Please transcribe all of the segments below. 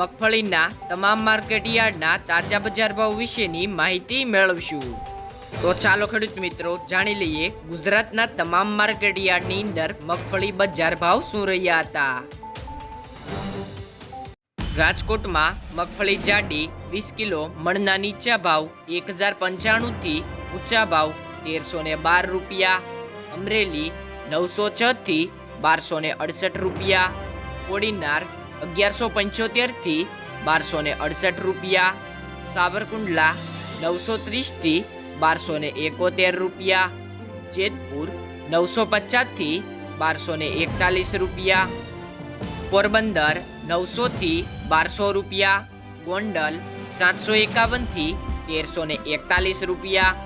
મગફળીના તમામ માર્કેટ યાર્ડના તાજા બજાર ભાવ વિશેની માહિતી મેળવશું. તો ચાલો ખેડૂત મિત્રો, જાણી લઈએ ગુજરાતના તમામ માર્કેટ યાર્ડની અંદર મગફળી બજાર ભાવ શું રહ્યા હતા. રાજકોટમાં મગફળી જાડી વીસ કિલો, મણના નીચા ભાવ એક હજાર પંચાણુંથી ઊંચા ભાવ તેરસો ને બાર રૂપિયા, અમરેલી નવસો છથી બારસો ને અડસઠ રૂપિયા, કોડીનાર અગિયારસો પંચોતેરથી બારસો ને અડસઠ રૂપિયા. સાવરકુંડલા નવસો ત્રીસથી બારસો ને એકોતેર રૂપિયા. જેતપુર નવસો પચાસથી બારસો ને એકતાલીસ રૂપિયા. પોરબંદર નવસોથી બારસો રૂપિયા. ગોંડલ સાતસો એકાવનથી તેરસો ને એકતાલીસ રૂપિયા.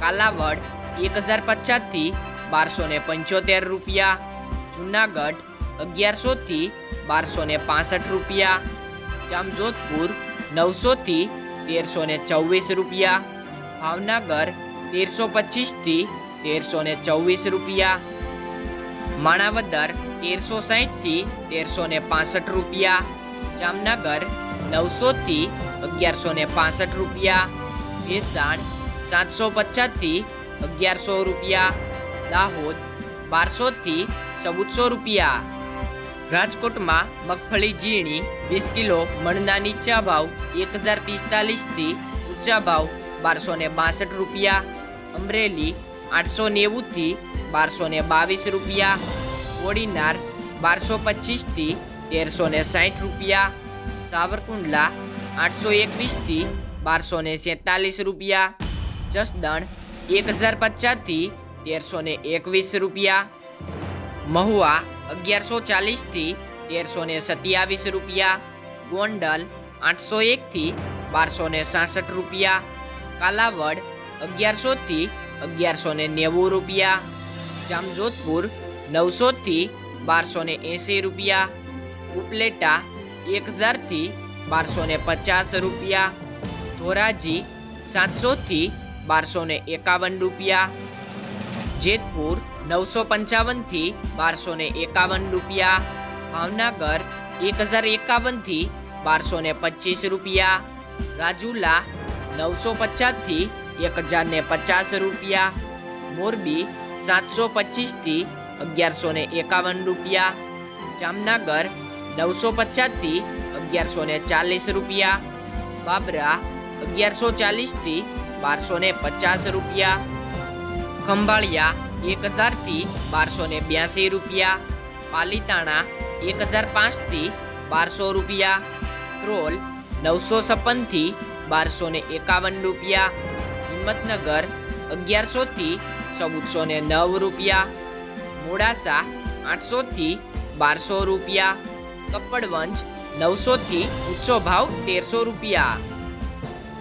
કાલાવડ એક હજાર પચાસથી બારસો ને પંચોતેર રૂપિયા. જુનાગઢ અગિયારસોથી બારસો ને પાસઠ રૂપિયા, જામજોધપુર નવસોથી તેરસો ને ચોવીસ રૂપિયા, ભાવનગર તેરસો પચીસથી તેરસો ને ચોવીસ રૂપિયા, માણાવદર તેરસો સાહીઠથી તેરસો ને પાસઠ રૂપિયા, જામનગર નવસોથી અગિયારસો ને પાસઠ રૂપિયા, ભેસાણ સાતસો પચાસથી અગિયારસો રૂપિયા, દાહોદ બારસોથી ચૌદસો રૂપિયા. રાજકોટમાં મગફળી ઝીણી, વીસ કિલો મણના નીચા ભાવ એક હજાર પિસ્તાલીસથી ઊંચા ભાવ બારસો ને બાસઠ રૂપિયા. અમરેલી આઠસો નેવુંથી બારસો ને બાવીસ રૂપિયા. કોડીનાર બારસો પચીસથી તેરસો ને સાઠ રૂપિયા. સાવરકુંડલા આઠસો એકવીસથી બારસો ને સેતાલીસ રૂપિયા. જસદણ એક હજાર પચાસથી તેરસો ને એકવીસ રૂપિયા. મહુવા અગિયારસો ચાલીસથી તેરસો ને સત્યાવીસ રૂપિયા, ગોંડલ આઠસો એકથી બારસો ને સાસઠ રૂપિયા, કાલાવડ અગિયારસોથી અગિયારસો ને નેવું રૂપિયા, જામજોધપુર નવસોથી બારસો ને એંસી રૂપિયા, ઉપલેટા એક હજારથી બારસો ને પચાસ રૂપિયા, ધોરાજી સાતસોથી બારસો ને એકાવન રૂપિયા, જેતપુર નવસો પંચાવનથી બારસો ને એકાવન રૂપિયા. ભાવનગર એક હજાર એકાવનથી બારસો ને પચીસ રૂપિયા. રાજુલા નવસો પચાસથી એક હજાર ને પચાસ રૂપિયા. મોરબી સાતસો પચીસથી અગિયારસો ને એકાવન રૂપિયા. જામનગર નવસો પચાસથી અગિયારસો ને ચાલીસ રૂપિયા. બાબરા અગિયારસો ચાલીસથી બારસો ને પચાસ રૂપિયા. ખંભાળિયા એક હજારથી બારસો ને બ્યાસી રૂપિયા. પાલીતાણા એક હજાર પાંચથી બારસો રૂપિયા. ટ્રોલ નવસો છપ્પનથી બારસો ને એકાવન રૂપિયા. હિંમતનગર અગિયારસોથી ચૌદસો ને નવ રૂપિયા. મોડાસા આઠસોથી બારસો રૂપિયા. કપડવંજ નવસોથી ઊંચો ભાવ તેરસો રૂપિયા.